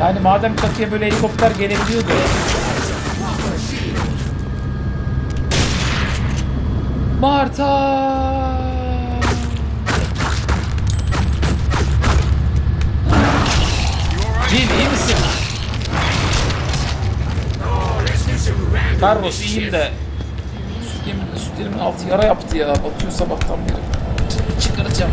Yani madem çatıya böyle helikopter gelebiliyordu. Marta! Jim iyi misin? Carlos iyiyim de sütlerim altı yara yaptı ya. Batıyor sabahtan beri. Çıkaracağım.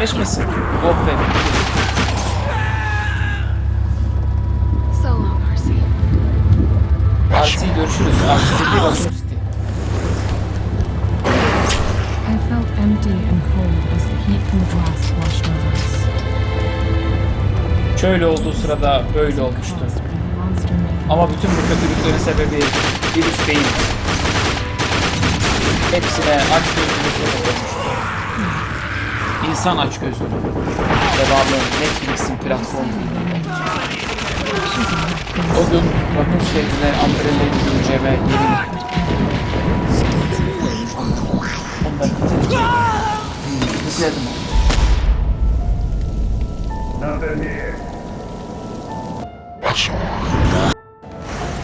Yaratık iyileşmesin. Oh be. RC görüşürüz. RC değil Raccoon City. I felt empty and cold as the heat from the blast washed over us. Şöyle olduğu sırada böyle olmuştu. Ama bütün bu kötülüklerin sebebi virüs değil. Hepsine aç gözlülük olmuştu. İnsan aç gözlülük. Devamı Netflix'in platformu. O gün Rakun şehrine Umbrella'yı göreceğime yemin ettim.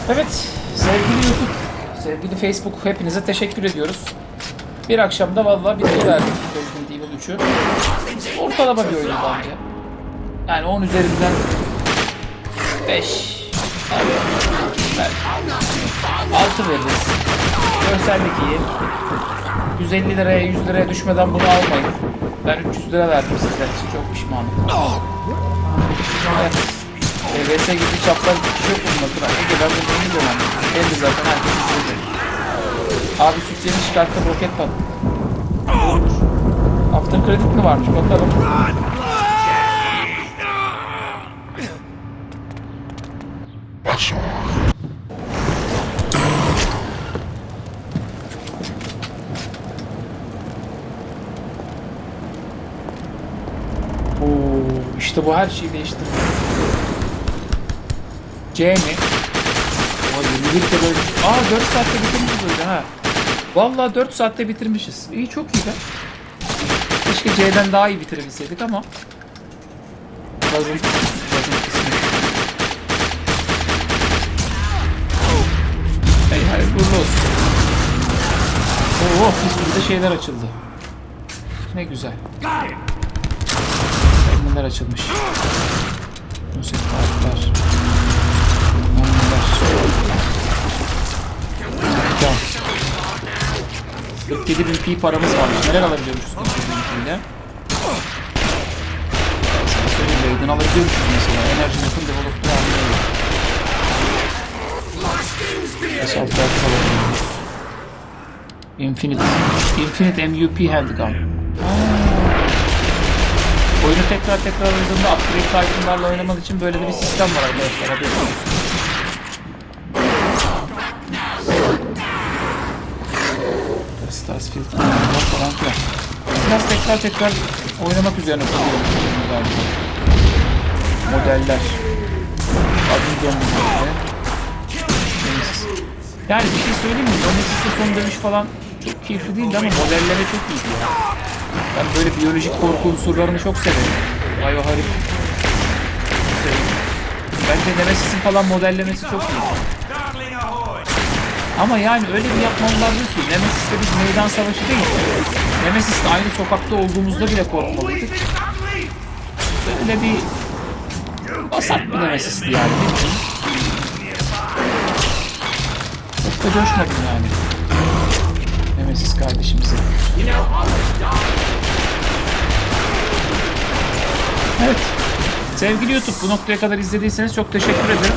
Evet, sevgili YouTube, sevgili Facebook hepinize teşekkür ediyoruz. Bir akşamda vallahi bitiriverdik Resident Evil 3'ü. Ortalama bir oyun bence. Yani 10 üzerinden 5, belki 6 veririz. Görsellik iyi. 150 liraya 100 liraya düşmeden bunu almayın. Ben 300 lira verdim sizler için çok pişmanım. Evet. EVS gibi çapraz bir şey adına. Ege ben bunu yeni dönem. Belli zaten herkes izledi. Abi sütlerini çıkarttım roket pat. After credit mi varmış bakalım. Oo, işte bu her şeyi değiştirdi. C mi? Yeni bir kere Aa 4 saatte bitirmişiz oyunu ha. Vallahi 4 saatte bitirmişiz. İyi çok iyi be. Keşke C'den daha iyi bitirebilseydik ama. Lazım. Lazım kısmet. Hey hayır uğurlu olsun. Bir sürü de şeyler açıldı. Ne güzel. Bunlar açılmış. Müzik kartlar. Numaralar. 47 bin pi paramız varmış. Neler alabiliyormuşuz 47 bin pi ile? Sana söyleyeyim Raiden alabiliyormuşuz mesela. Enerji yakın develop'ta alıyoruz. Assault rifle alabiliyoruz. Infinite. Infinite MUP handgun. Oyunu tekrar tekrar oynadığında upgrade itemlarla oynaman için böyle de bir sistem var arkadaşlar. Haberiniz olsun. Stars Field falan filan. Biraz tekrar tekrar oynamak üzerine kuruyorum. Modeller. Adım. Nemesis. Yani bir şey söyleyeyim mi? Nemesis'te son dövüş falan çok keyifli değildi ama modellere çok iyiydi ya. Ben böyle biyolojik korku unsurlarını çok severim. Bioharik. Bence Nemesis'in falan modellemesi çok iyi. Ama yani öyle bir yapmalılar yok ki. Nemesis'te biz meydan savaşı değil. Nemesis'te aynı sokakta olduğumuzda bile korkmalıydık. Böyle bir basak bir Nemesis'ti yani. Çok da coşmadım yani. Nemesis kardeşimize. Evet. Sevgili YouTube bu noktaya kadar izlediyseniz çok teşekkür ederim.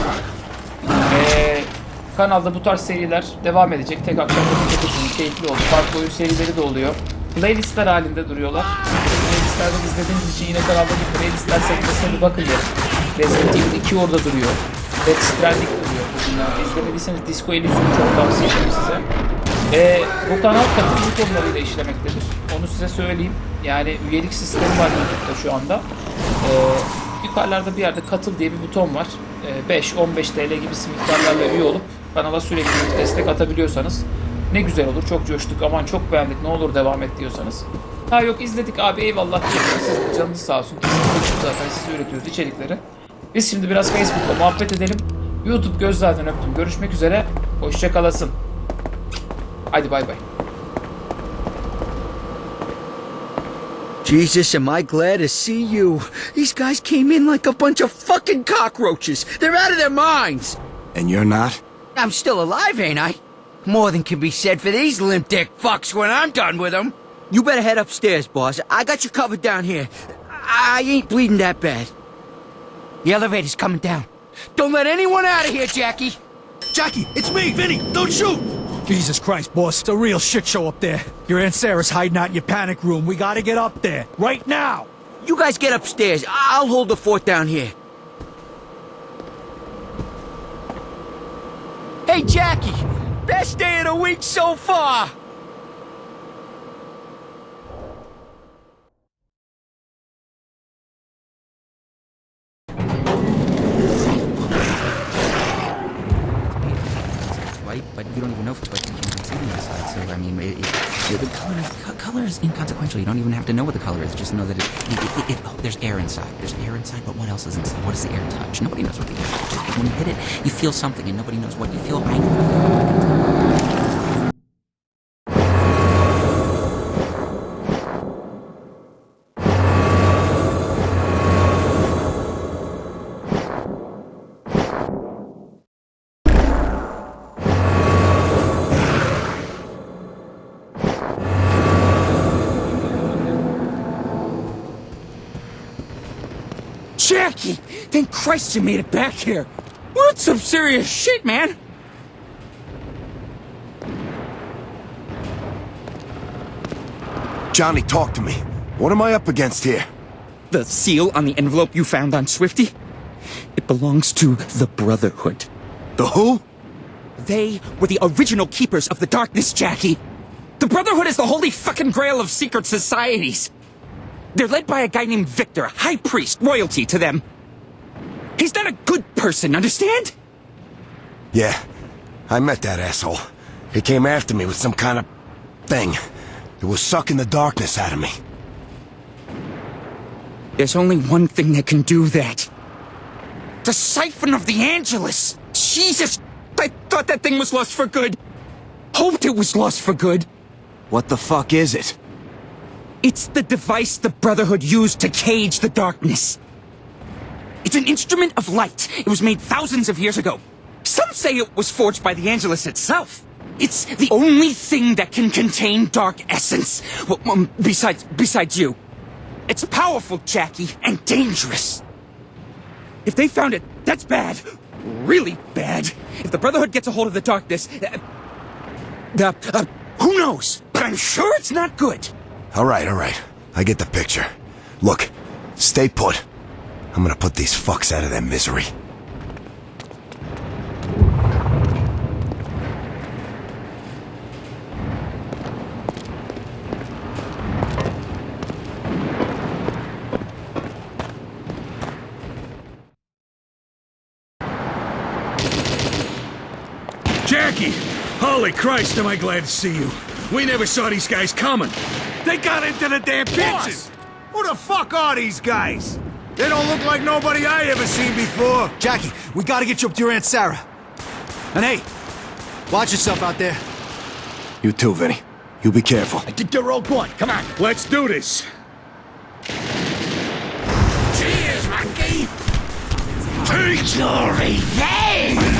Kanalda bu tarz seriler devam edecek. Tek akşamda bir keyifli oldu. Farklı oyun serileri de oluyor. playlistler halinde duruyorlar. Playlistlerden izlediğiniz için yine kanaldaki playlistler sekmesine bir bakın derim. Resident Evil 2 orada duruyor. Death Stranding duruyor. Bunlar izlemediyseniz Disco Elysium'u çok tavsiye ederim size. Ee, bu kanal katılımcı konularıyla işlemektedir. Onu size söyleyeyim. Yani üyelik sistemi var YouTube'da şu anda. Ee, yukarılarda bir yerde katıl diye bir buton var. Ee, 5-15 TL gibisi miktarlarla üye olup kanala sürekli destek atabiliyorsanız ne güzel olur. Çok coştuk. Aman çok beğendik. Ne olur devam et diyorsanız. Ha yok izledik abi eyvallah siz canınız sağ olsun. Kesinlikle zaten siz üretiyoruz içerikleri. Biz şimdi biraz Facebook'ta muhabbet edelim. YouTube göz zaten öptüm. Görüşmek üzere. Hoşça kalasın. Haydi bay bay. Jesus, am I glad to see you. These guys came in like a bunch of fucking cockroaches. They're out of their minds. And you're not? I'm still alive, ain't I? More than can be said for these limp dick fucks when I'm done with them. You better head upstairs, boss. I got you covered down here. I ain't bleeding that bad. The elevator's coming down. Don't let anyone out of here, Jackie. Jackie, it's me, Vinny. Don't shoot! Jesus Christ, boss. It's a real shit show up there. Your Aunt Sarah's hiding out in your panic room. We gotta get up there. Right now! You guys get upstairs. I'll hold the fort down here. Hey, Jackie. Best day of the week so far. White, but you don't even know if it's white because you the inside. So I mean, it, it, the color, co- color is inconsequential. You don't even have to know what the color is. Just know that it, oh, there's air inside. There's air inside, but what else is inside? What does the air touch? Nobody knows what the air touches. When you hit it, you feel something, and nobody knows what you feel. I know. Jackie! Thank Christ you made it back here. We're in some serious shit, man. Johnny, talk to me. What am I up against here? The seal on the envelope you found on Swifty? It belongs to the Brotherhood. The who? They were the original keepers of the darkness, Jackie. The Brotherhood is the holy fucking grail of secret societies. They're led by a guy named Victor, high priest, royalty to them. He's not a good person, understand? Yeah, I met that asshole. He came after me with some kind of thing. It was sucking the darkness out of me. There's only one thing that can do that. The siphon of the Angelus! Jesus! I thought that thing was lost for good. Hoped it was lost for good. What the fuck is it? It's the device the Brotherhood used to cage the darkness. It's an instrument of light. It was made thousands of years ago. Some say it was forged by the Angelus itself. It's the only thing that can contain dark essence. Well, um, besides, besides you. It's powerful, Jackie, and dangerous. If they found it, that's bad. Really bad. If the Brotherhood gets a hold of the darkness, uh, the, uh, who knows? But I'm sure it's not good. All right, all right. I get the picture. Look, stay put. I'm gonna put these fucks out of their misery. Jackie! Holy Christ, am I glad to see you. We never saw these guys coming. They got into the damn kitchen! Who the fuck are these guys? They don't look like nobody I ever seen before. Jackie, we gotta get you up to your Aunt Sarah. And hey, watch yourself out there. You too, Vinny. You be careful. I Get your rogue one, come on. Let's do this. Cheers, monkey! Take your revenge!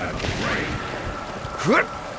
that brain.